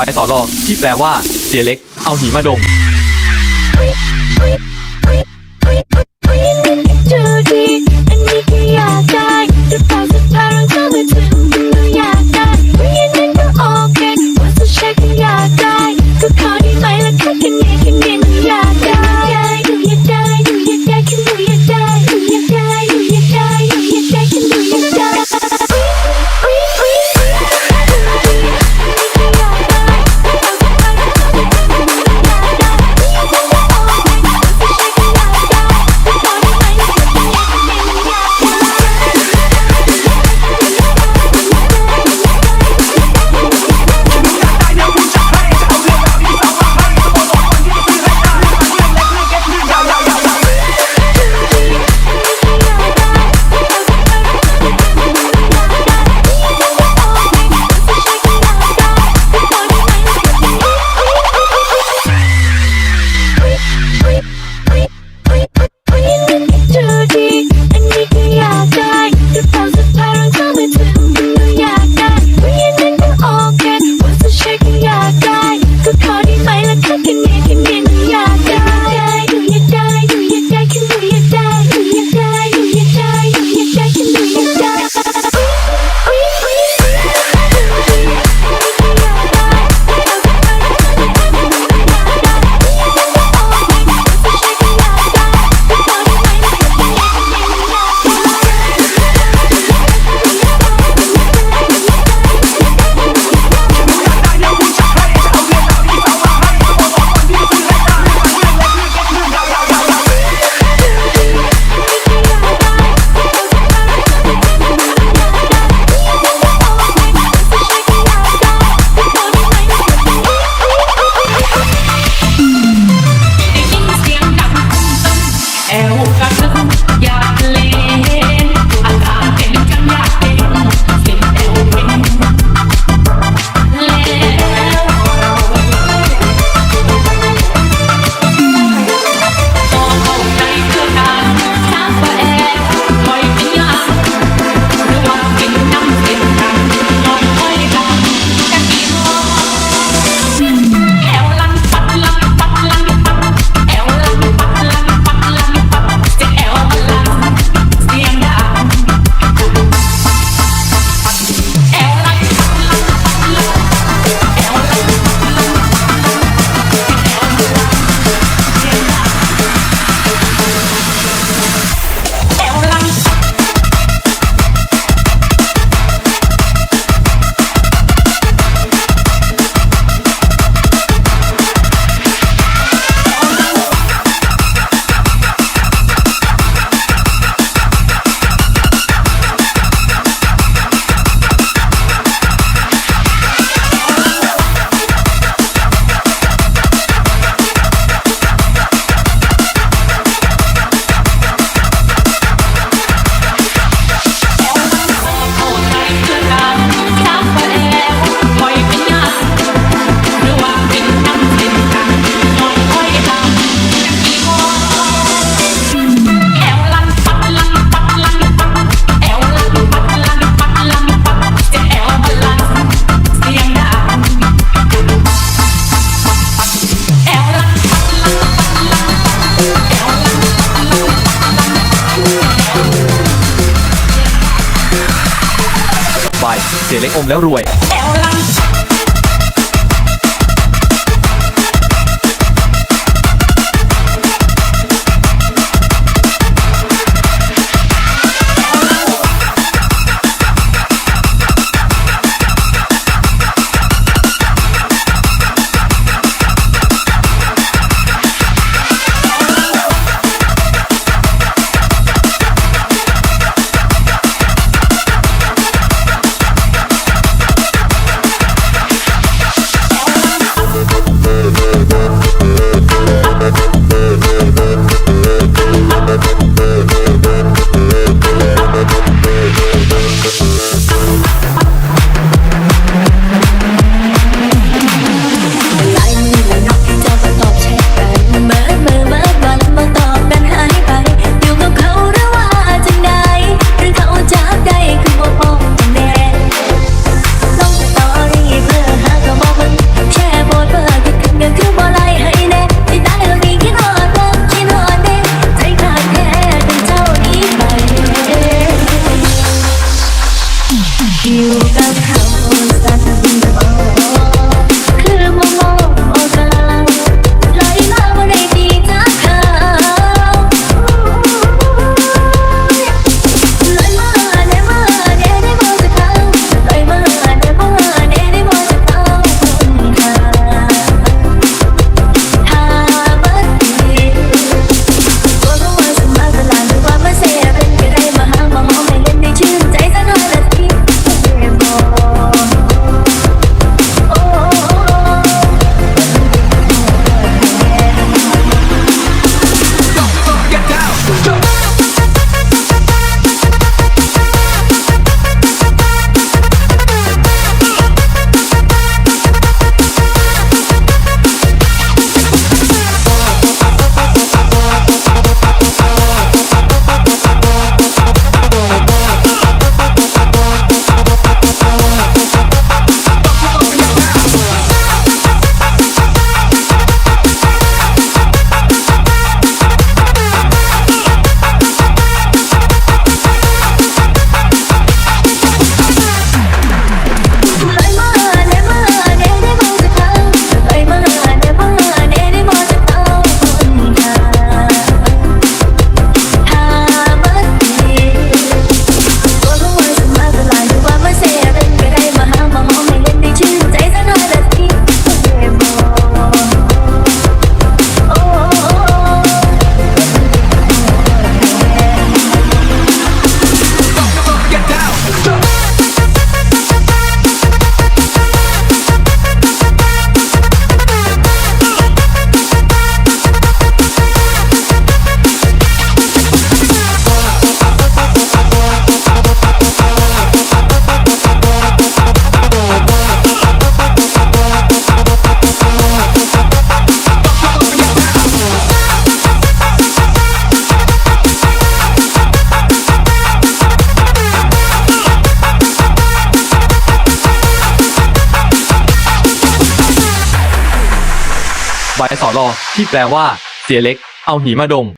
ายต่อรองที่แปลว่าเสียเล็ก เอาหีมาดม เล็กอมแล้วรวย You got powers that have been developed. Kırmamalı. บายสอรอที่แปลว่า เสียเล็ก เอาหีมาดง